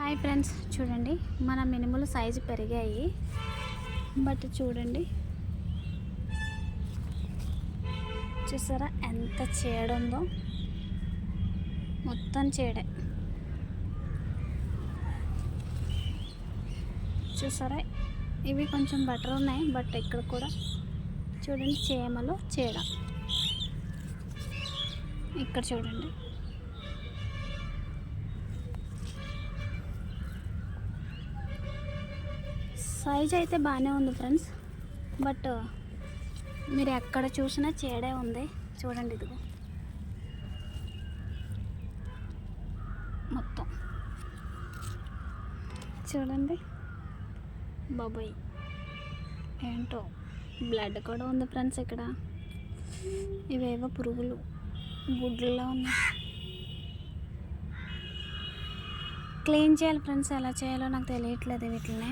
Hi friends చూడండి మన మినుములు సైజు పెరిగాయి. బట్ చూడండి చూసారా ఎంత చీడ మొత్తం చేడే. చూసారా ఇవి కొంచెం బెటర్ ఉన్నాయి బట్ ఇక్కడ కూడా చూడండి చేమలు చీడ. ఇక్కడ చూడండి. సైజ్ అయితే బాగానే ఉంది ఫ్రెండ్స్. బట్ మీరు ఎక్కడ చూసినా చేడే ఉంది. చూడండి ఇదిగో. మొత్తం. చూడండి. బాబాయ్. ఏంటో? బ్లడ్ కూడా ఉంది ఫ్రెండ్స్ ఇక్కడ. ఇవేవో పురుగులు. గుడ్లలో ఉన్నాయి. క్లీన్ చేయాలి ఫ్రెండ్స్. ఎలా చేయాలో నాకు తెలియట్లేదు వీటిని